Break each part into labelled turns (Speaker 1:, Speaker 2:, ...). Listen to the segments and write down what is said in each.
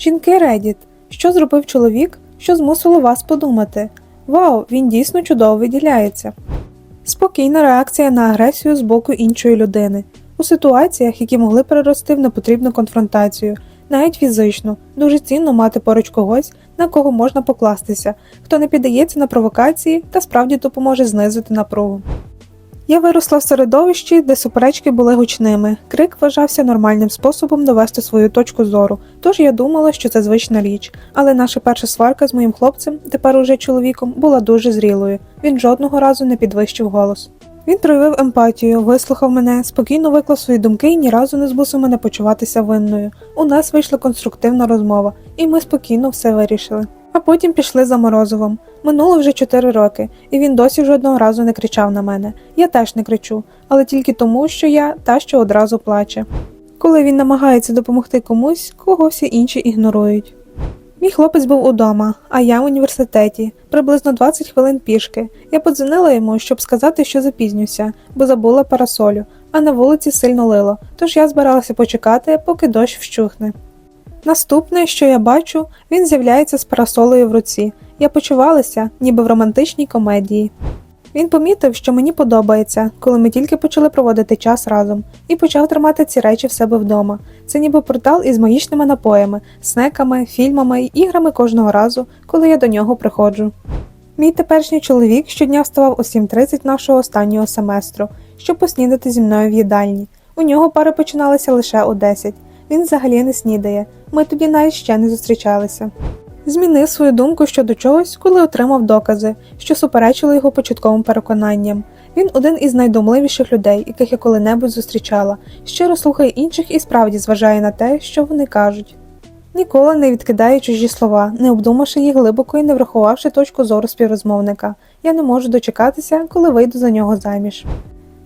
Speaker 1: Жінки Reddit. Що зробив чоловік, що змусило вас подумати? Вау, він дійсно чудово виділяється. Спокійна реакція на агресію з боку іншої людини. У ситуаціях, які могли перерости в непотрібну конфронтацію, навіть фізично, дуже цінно мати поруч когось, на кого можна покластися, хто не піддається на провокації та справді допоможе знизити напругу. Я виросла в середовищі, де суперечки були гучними. Крик вважався нормальним способом довести свою точку зору, тож я думала, що це звична річ. Але наша перша сварка з моїм хлопцем, тепер уже чоловіком, була дуже зрілою. Він жодного разу не підвищив голос. Він проявив емпатію, вислухав мене, спокійно виклав свої думки і ні разу не змусив мене почуватися винною. У нас вийшла конструктивна розмова, і ми спокійно все вирішили. А потім пішли за Морозовим. Минуло вже 4 роки, і він досі жодного разу не кричав на мене. Я теж не кричу, але тільки тому, що я та, що одразу плаче. Коли він намагається допомогти комусь, кого всі інші ігнорують. Мій хлопець був удома, а я в університеті, приблизно 20 хвилин пішки. Я подзвонила йому, щоб сказати, що запізнюся, бо забула парасолю, а на вулиці сильно лило, тож я збиралася почекати, поки дощ вщухне. Наступне, що я бачу, він з'являється з парасолею в руці. Я почувалася, ніби в романтичній комедії. Він помітив, що мені подобається, коли ми тільки почали проводити час разом, і почав тримати ці речі в себе вдома. Це ніби портал із магічними напоями, снеками, фільмами і іграми кожного разу, коли я до нього приходжу. Мій теперішній чоловік щодня вставав о 7.30 нашого останнього семестру, щоб поснідати зі мною в їдальні. У нього пари починалися лише о 10. Він взагалі не снідає. Ми тоді навіть ще не зустрічалися. Змінив свою думку щодо чогось, коли отримав докази, що суперечили його початковим переконанням. Він один із найдумливіших людей, яких я коли-небудь зустрічала, щиро слухає інших і справді зважає на те, що вони кажуть. Ніколи не відкидає чужі слова, не обдумавши їх глибоко і не врахувавши точку зору співрозмовника. Я не можу дочекатися, коли вийду за нього заміж.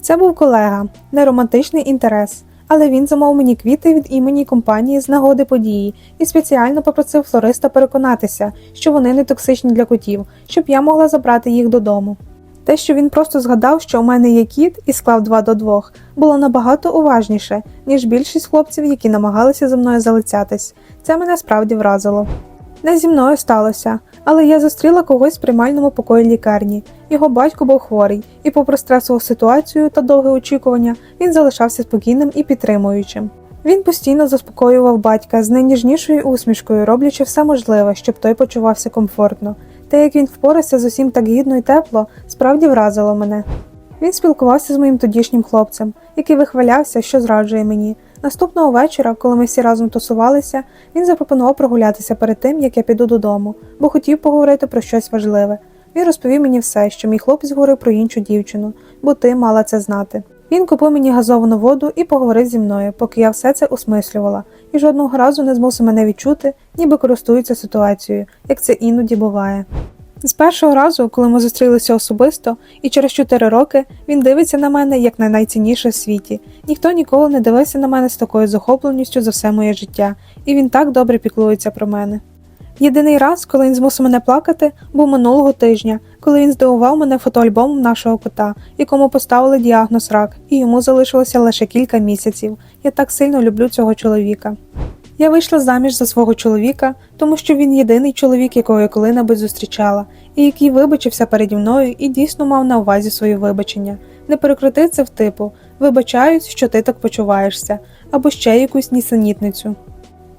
Speaker 1: Це був колега, не романтичний інтерес, але він замов мені квіти від імені компанії з нагоди події і спеціально попросив флориста переконатися, що вони не токсичні для котів, щоб я могла забрати їх додому. Те, що він просто згадав, що у мене є кіт і склав два до двох, було набагато уважніше, ніж більшість хлопців, які намагалися за мною залицятись. Це мене справді вразило. Не зі мною сталося, але я зустріла когось в приймальному покої лікарні. Його батько був хворий, і, попри стресову ситуацію та довге очікування, він залишався спокійним і підтримуючим. Він постійно заспокоював батька з найніжнішою усмішкою, роблячи все можливе, щоб той почувався комфортно. Те, як він впорався з усім так гідно і тепло, справді вразило мене. Він спілкувався з моїм тодішнім хлопцем, який вихвалявся, що зраджує мені. Наступного вечора, коли ми всі разом тусувалися, він запропонував прогулятися перед тим, як я піду додому, бо хотів поговорити про щось важливе. Він розповів мені все, що мій хлопець говорив про іншу дівчину, бо ти мала це знати. Він купив мені газовану воду і поговорив зі мною, поки я все це осмислювала, і жодного разу не змусив мене відчути, ніби користується ситуацією, як це іноді буває. З першого разу, коли ми зустрілися особисто, і через чотири роки він дивиться на мене як на найцінніше в світі. Ніхто ніколи не дивився на мене з такою захопленістю за все моє життя, і він так добре піклується про мене. Єдиний раз, коли він змусив мене плакати, був минулого тижня, коли він здивував мене фотоальбомом нашого кота, якому поставили діагноз рак, і йому залишилося лише кілька місяців. Я так сильно люблю цього чоловіка. Я вийшла заміж за свого чоловіка, тому що він єдиний чоловік, якого я коли-небудь зустрічала, і який вибачився переді мною і дійсно мав на увазі своє вибачення. Не перекрути це в типу вибачаюсь, що ти так почуваєшся, або ще якусь нісенітницю.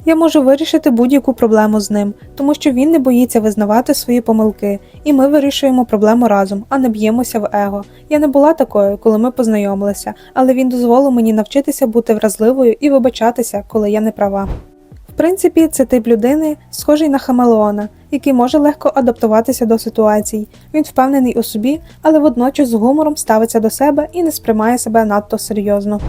Speaker 1: Я можу вирішити будь-яку проблему з ним, тому що він не боїться визнавати свої помилки, і ми вирішуємо проблему разом, а не б'ємося в его. Я не була такою, коли ми познайомилися, але він дозволив мені навчитися бути вразливою і вибачатися, коли я не права. В принципі, це тип людини, схожий на хамелеона, який може легко адаптуватися до ситуацій. Він впевнений у собі, але водночас з гумором ставиться до себе і не сприймає себе надто серйозно.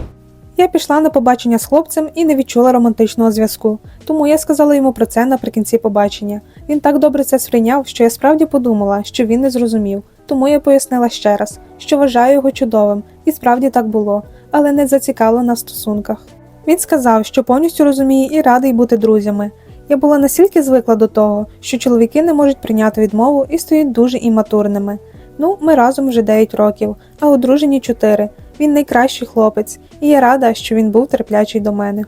Speaker 1: Я пішла на побачення з хлопцем і не відчула романтичного зв'язку, тому я сказала йому про це наприкінці побачення. Він так добре це сприйняв, що я справді подумала, що він не зрозумів. Тому я пояснила ще раз, що вважаю його чудовим, і справді так було, але не зацікавлена в стосунках. Він сказав, що повністю розуміє і радий бути друзями. Я була настільки звикла до того, що чоловіки не можуть прийняти відмову і стоять дуже іматурними. Ну, ми разом вже 9 років, а одружені 4. Він найкращий хлопець, і я рада, що він був терплячий до мене.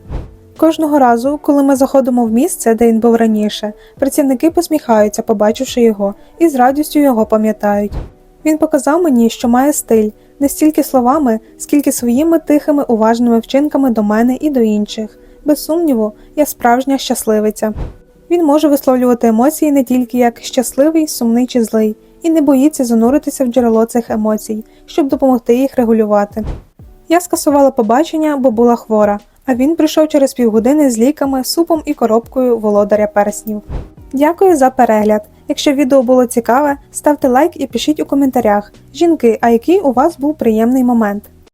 Speaker 1: Кожного разу, коли ми заходимо в місце, де він був раніше, працівники посміхаються, побачивши його, і з радістю його пам'ятають. Він показав мені, що має стиль не стільки словами, скільки своїми тихими уважними вчинками до мене і до інших. Без сумніву, я справжня щасливиця. Він може висловлювати емоції не тільки як щасливий, сумний чи злий, і не боїться зануритися в джерело цих емоцій, щоб допомогти їх регулювати. Я скасувала побачення, бо була хвора, а він прийшов через півгодини з ліками, супом і коробкою володаря перснів. Дякую за перегляд. Якщо відео було цікаве, ставте лайк і пишіть у коментарях. Жінки, а який у вас був приємний момент?